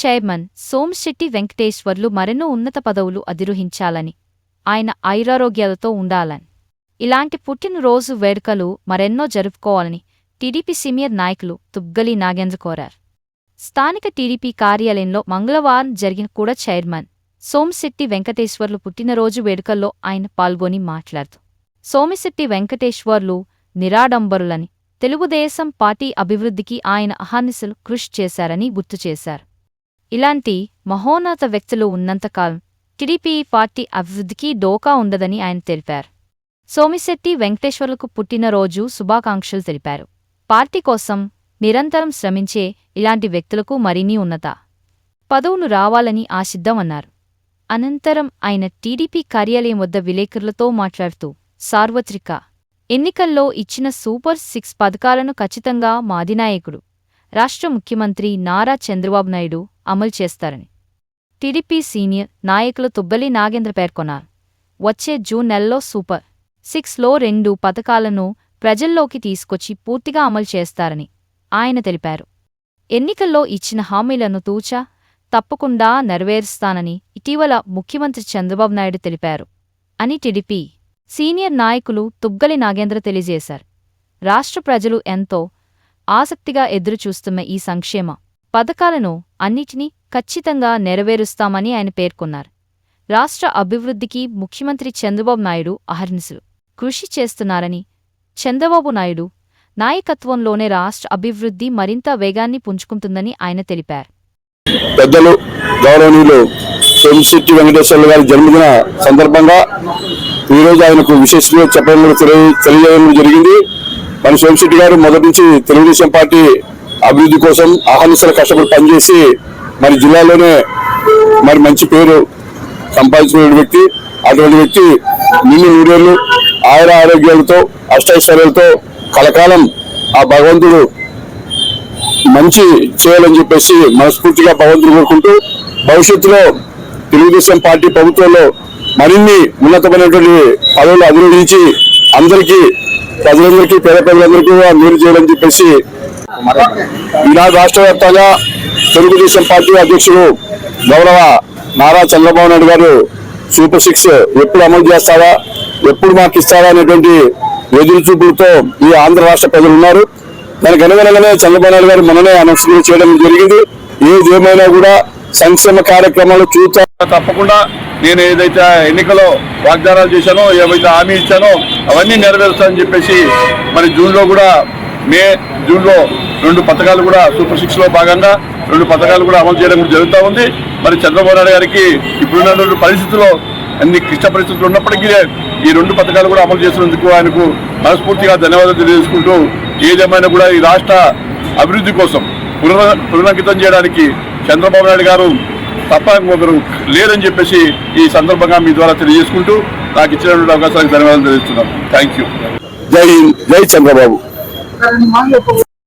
Chairman సోమ్శెట్టి Venkateswarlu మరెన్నో ఉన్నత పదవులు అధిరోహించాలని. ఆయన ఐరారోగ్యాలతో ఉండాలని. ఇలాంటి పుట్టినరోజు వేడుకలు మరెన్నో జరుపుకోవాలని టీడీపీ సీనియర్ నాయకులు తుగ్గలి నాగేంద్ర కోరారు. స్థానిక టీడీపీ కార్యాలయంలో మంగళవారం జరిగిన కూడా చైర్మన్ సోమశెట్టి వెంకటేశ్వర్లు పుట్టినరోజు వేడుకల్లో ఆయన పాల్గొని మాట్లాడుతూ సోమిశెట్టి వెంకటేశ్వర్లు నిరాడంబరులని తెలుగుదేశం పార్టీ అభివృద్ధికి ఆయన అహానిసలు కృషి చేశారని గుర్తు చేశారు. ఇలాంటి మహోన్నత వ్యక్తులు ఉన్నంతకాలం టీడీపీ పార్టీ అభివృద్ధికి డోకా ఉండదని ఆయన తెలిపారు. సోమిశెట్టి వెంకటేశ్వర్లకు పుట్టినరోజు శుభాకాంక్షలు తెలిపారు. పార్టీ కోసం నిరంతరం శ్రమించే ఇలాంటి వ్యక్తులకు మరిన్ని ఉన్నత పదవులు రావాలని ఆశిద్దామన్నారు అనంతరం ఆయన టీడీపీ కార్యాలయం వద్ద విలేకరులతో మాట్లాడుతూ సార్వత్రిక ఎన్నికల్లో ఇచ్చిన సూపర్ సిక్స్ పథకాలను ఖచ్చితంగా మాదినాయకుడు రాష్ట్ర ముఖ్యమంత్రి నారా చంద్రబాబు నాయుడు అమలు చేస్తారని. టీడీపీ సీనియర్ నాయకులు తుబ్బలి నాగేంద్ర పేర్కొన్నారు. వచ్చే జూన్ నెలలో సూపర్ సిక్స్లో రెండు పథకాలను ప్రజల్లోకి తీసుకొచ్చి పూర్తిగా అమలు చేస్తారని ఆయన తెలిపారు. ఎన్నికల్లో ఇచ్చిన హామీలను తూచా తప్పకుండా నెరవేరుస్తానని ఇటీవల ముఖ్యమంత్రి చంద్రబాబు నాయుడు తెలిపారు అని టీడీపీ సీనియర్ నాయకులు తుగ్గలి నాగేంద్ర తెలియజేశారు. రాష్ట్ర ప్రజలు ఎంతో ఆసక్తిగా ఎదురుచూస్తున్న ఈ సంక్షేమ పథకాలను అన్నిటినీ ఖచ్చితంగా నెరవేరుస్తామని ఆయన పేర్కొన్నారు. రాష్ట్ర అభివృద్ధికి ముఖ్యమంత్రి చంద్రబాబు నాయుడు అహర్నిశలు కృషి చేస్తున్నారని చంద్రబాబు నాయుడు నాయకత్వంలోనే రాష్ట్ర అభివృద్ధి మరింత వేగాన్ని పుంజుకుంటుందని ఆయన తెలిపారు. పెద్దలు గౌరవనీయులు సోమిశెట్టి వెంకటేశ్వర్లు గారి జన్మదిన సందర్భంగా ఈరోజు ఆయనకు విశేషంగా చెప్పడం తెలియజేయడం జరిగింది. మన సోమిశెట్టి గారు మొదటి నుంచి తెలుగుదేశం పార్టీ అభివృద్ధి కోసం ఆహ్వానిస్తారు కష్టపడి పనిచేసి మరి జిల్లాలోనే మరి మంచి పేరు సంపాదించిన వ్యక్తి. అటువంటి వ్యక్తి నిన్ను నూరేళ్ళు ఆయుర ఆరోగ్యాలతో అష్టైశ్వర్యాలతో కలకాలం ఆ భగవంతుడు మంచి చేయాలని చెప్పేసి మనస్ఫూర్తిగా భగవంతుడు కోరుకుంటూ భవిష్యత్తులో తెలుగుదేశం పార్టీ ప్రభుత్వంలో మరిన్ని ఉన్నతమైనటువంటి పదవులు అధిరోహించి అందరికీ ప్రజలందరికీ పేద ప్రజలందరికీ కూడా మేలు చేయాలని చెప్పేసి ఈనాడు రాష్ట్ర వ్యాప్తంగా తెలుగుదేశం పార్టీ అధ్యక్షుడు గౌరవ నారా చంద్రబాబు నాయుడు గారు సూపర్ సిక్స్ ఎప్పుడు అమలు చేస్తారా ఎప్పుడు మాకు ఇస్తారా అనేటువంటి ఎదురు చూపులతో ఈ ఆంధ్ర రాష్ట్ర ప్రజలు ఉన్నారు. దానికి అనుగుణంగానే చంద్రబాబు నాయుడు గారు మననే అనౌన్స్మెంట్ చేయడం జరిగింది. ఏదేమైనా కూడా సంక్షేమ కార్యక్రమాలు చూస్తా తప్పకుండా నేను ఏదైతే ఎన్నికలో వాగ్దానాలు చేశానో ఏవైతే హామీ ఇచ్చానో అవన్నీ నెరవేరుస్తానని చెప్పేసి మరి జూన్లో కూడా మే జూన్లో రెండు పథకాలు కూడా సూపర్ సిక్స్లో భాగంగా రెండు పథకాలు కూడా అమలు చేయడం కూడా జరుగుతూ ఉంది. మరి చంద్రబాబు నాయుడు గారికి ఇప్పుడున్న పరిస్థితుల్లో అన్ని క్లిష్ట పరిస్థితులు ఉన్నప్పటికీ ఈ రెండు పథకాలు కూడా అమలు చేసినందుకు ఆయనకు మనస్ఫూర్తిగా ధన్యవాదాలు తెలియజేసుకుంటూ ఏదేమైనా కూడా ఈ రాష్ట్ర అభివృద్ధి కోసం పునర్ పునరంకితం చేయడానికి చంద్రబాబు నాయుడు గారు తప్ప ఒకరు లేరని చెప్పేసి ఈ సందర్భంగా మీ ద్వారా తెలియజేసుకుంటూ నాకు ఇచ్చినటువంటి అవకాశానికి ధన్యవాదాలు తెలియజేస్తున్నాను థ్యాంక్ యూ జై జై చంద్రబాబు.